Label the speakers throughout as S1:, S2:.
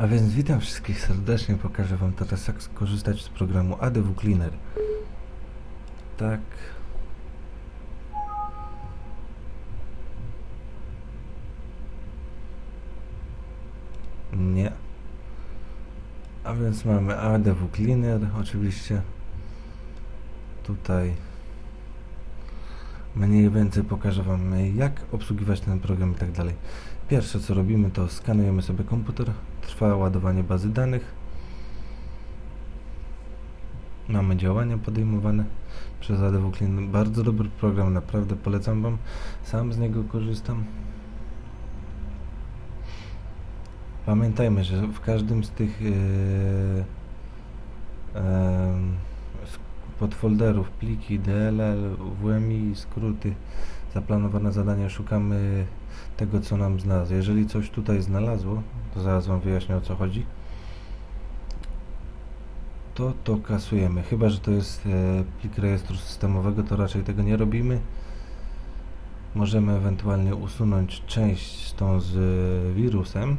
S1: A więc witam wszystkich serdecznie, pokażę wam teraz jak skorzystać z programu ADW Cleaner. Tak. Nie. A więc mamy ADW Cleaner, oczywiście. Tutaj mniej więcej pokażę wam jak obsługiwać ten program i tak dalej. Pierwsze co robimy to skanujemy sobie komputer, trwa ładowanie bazy danych. Mamy działania podejmowane przez ADW Clean. Bardzo dobry program, naprawdę polecam wam. Sam z niego korzystam. Pamiętajmy, że w każdym z tych yy, sk- podfolderów, pliki DLL, WMI, skróty, zaplanowane zadania, szukamy tego, co nam znalazło. Jeżeli coś tutaj znalazło, to zaraz Wam wyjaśnię o co chodzi, to to kasujemy. Chyba, że to jest e, plik rejestru systemowego, to raczej tego nie robimy. Możemy ewentualnie usunąć część tą z wirusem,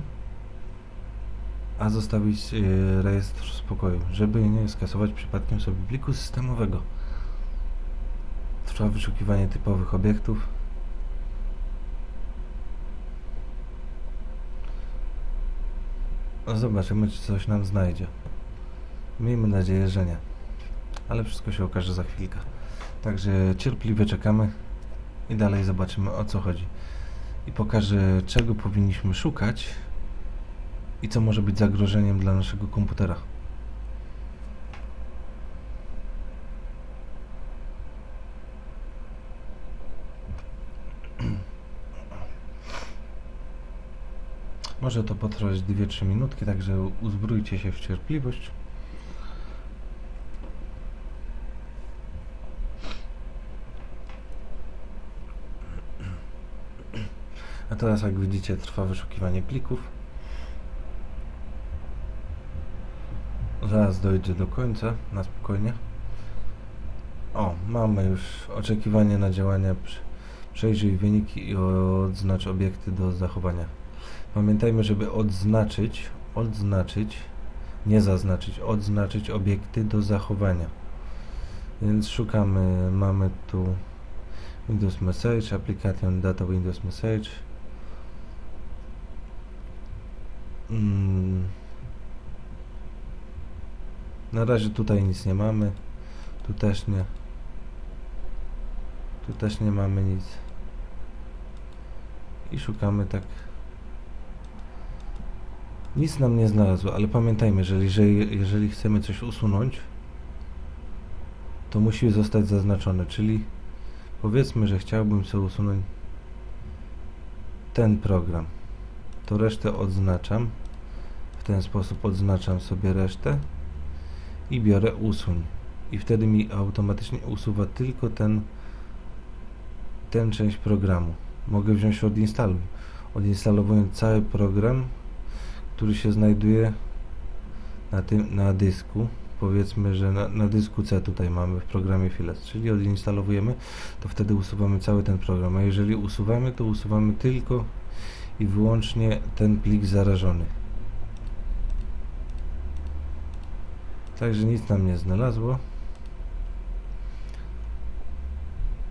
S1: a zostawić e, rejestr w spokoju, żeby nie skasować przypadkiem sobie pliku systemowego. Trwa wyszukiwanie typowych obiektów. No Zobaczymy, czy coś nam znajdzie. Miejmy nadzieję, że nie. Ale wszystko się okaże za chwilkę. Także cierpliwie czekamy i dalej zobaczymy o co chodzi. I pokażę, czego powinniśmy szukać i co może być zagrożeniem dla naszego komputera. Może to potrwać 2-3 minutki, także uzbrójcie się w cierpliwość. A teraz, jak widzicie, trwa wyszukiwanie plików. Zaraz dojdzie do końca, na spokojnie. O, mamy już oczekiwanie na działania. Prze- Przejrzyj wyniki i odznacz obiekty do zachowania. Pamiętajmy, żeby odznaczyć, odznaczyć, nie zaznaczyć, odznaczyć obiekty do zachowania. Więc szukamy, mamy tu Windows Message, Application Data Windows Message. Mm. Na razie tutaj nic nie mamy. Tu też nie. Tu też nie mamy nic. I szukamy tak. Nic nam nie znalazło, ale pamiętajmy, że jeżeli, jeżeli chcemy coś usunąć, to musi zostać zaznaczone, czyli powiedzmy, że chciałbym sobie usunąć ten program. To resztę odznaczam. W ten sposób odznaczam sobie resztę i biorę usuń. I wtedy mi automatycznie usuwa tylko ten tę część programu. Mogę wziąć odinstaluj. Odinstalowując cały program, który się znajduje na tym na dysku. Powiedzmy, że na, na dysku C tutaj mamy w programie Files, czyli odinstalowujemy, to wtedy usuwamy cały ten program. A jeżeli usuwamy, to usuwamy tylko i wyłącznie ten plik zarażony. Także nic nam nie znalazło.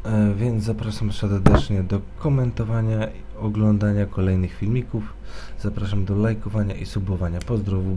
S1: E, więc zapraszam serdecznie do komentowania, oglądania kolejnych filmików. Zapraszam do lajkowania i subowania. Pozdrowu.